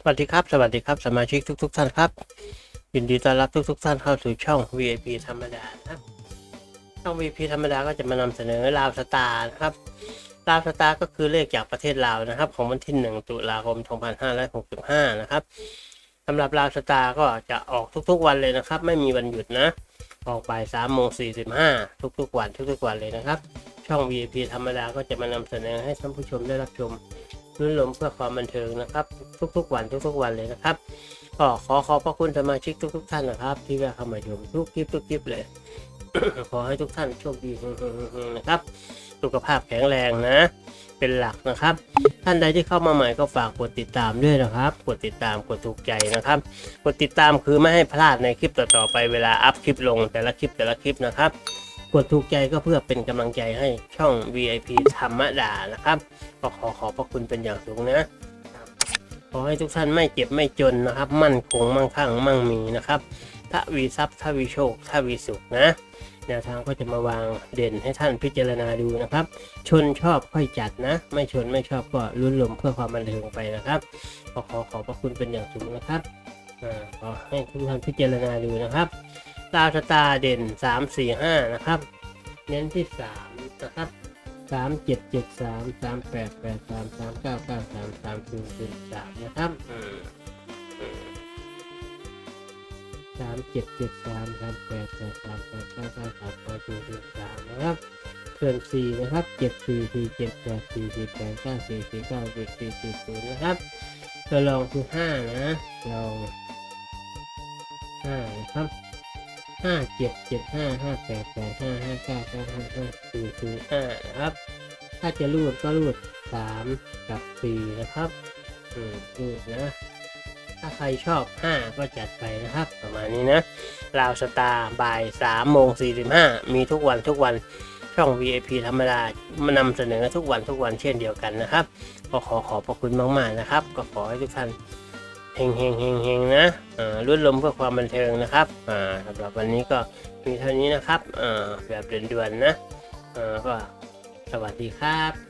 สวัสดีครับ สวัสดีครับ สมาชิกทุก ๆ ท่านครับ ยินดีต้อนรับทุก ๆ ท่านเข้าสู่ช่อง VIP ธรรมดานะครับช่อง VIP ธรรมดาก็จะมานำเสนอลาวสตาร์นะครับลาวสตาร์ก็คือเลขจากประเทศลาวนะครับ ของวันที่ 1 ตุลาคม 2565 นะครับสำหรับลาวสตาร์ก็จะออกทุกๆวันเลยนะครับ ไม่มีวันหยุดนะ ออกบ่าย3โมง45 ทุกๆวันทุกๆวันเลยนะครับ ช่อง VIP ธรรมดาก็จะมานำเสนอให้ท่านผู้ชมได้รับชม รื่นรมเพื่อความบันเทิงนะครับ ทุกๆวันทุกๆวันเลยนะครับก็ขอขอบพระคุณสมาชิกทุกๆท่านนะครับ ที่แวะเข้ามาชมทุกคลิปทุกคลิปเลยขอให้ทุกท่านโชคดีนะครับ สุขภาพแข็งแรงนะ เป็นหลักนะครับ ท่านใดที่เข้ามาใหม่ก็ฝากกดติดตามด้วยนะครับ กดติดตามกดถูกใจนะครับ กดติดตามคือไม่ให้พลาดในคลิปต่อๆไปเวลาอัพคลิปลงแต่ละคลิปแต่ละคลิปนะครับ กดถูกใจก็เพื่อเป็นกำลังใจให้ช่อง VIP ธรรมดานะครับ ก็ขอขอบพระคุณเป็นอย่างสูงนะขอให้ทุกท่านไม่เจ็บไม่จนนะครับ มั่นคงมั่งคั่งมั่งมีนะครับทวีทรัพย์ทวีโชคทวีสุขนะแนวทางก็จะมาวางเด่นให้ท่านพิจารณาดูนะครับ ชนชอบค่อยจัดนะ ไม่ชนไม่ชอบก็ลุ้นลมเพื่อความบันเทิงไปนะครับก็ขอขอบพระคุณเป็นอย่างสูงนะครับขอให้ทุกท่านพิจารณาดูนะครับ ดาวชะตาเด่น 3 4 5 นะครับ เน้นที่ 3 นะครับสามเจ็ดเจ็ดสามสามแปดแปดสามสามเก้าเก้าสามสามศูนย์ศูนสามนะครับสามเจ็ดเจ็ดสามสามแปดแปดสามแปดเก้าเก้าสามสามศูนย์ศูนสามนะครับเพื่อนสี่นะครับเจ็ดสี่สี่เจ็ดแปดสี่สี่แปดเก้าสี่สี่เก้าเจ็ดสี่สี่ศูนย์นะครับตัวรองคือห้านะลองห้านะครับ ห้าเจ็ดเจ็ดห้าห้าแปดแปดห้าห้าเก้าเก้าห้าห้าสี่สี่ห้านะครับ ถ้าจะรูดก็รูดสามกับสี่นะครับอืมรูดนะถ้าใครชอบห้าก็จัดไปนะครับ ประมาณนี้นะลาวสตาร์บ่ายสามโมงสี่สิบห้ามีทุกวันทุกวันช่อง VIP ธรรมดามานำเสนอทุกวันทุกวันเช่นเดียวกันนะครับ ก็ขอขอบพระคุณมาก ๆ นะครับ ก็ขอให้ทุกท่าน เฮงเฮงเฮงเฮงนะรุ่นลมเพื่อความบันเทิงนะครับสำหรับวันนี้ก็มีเท่านี้นะครับแบบเด่นๆนะอ่าก็สวัสดีครับ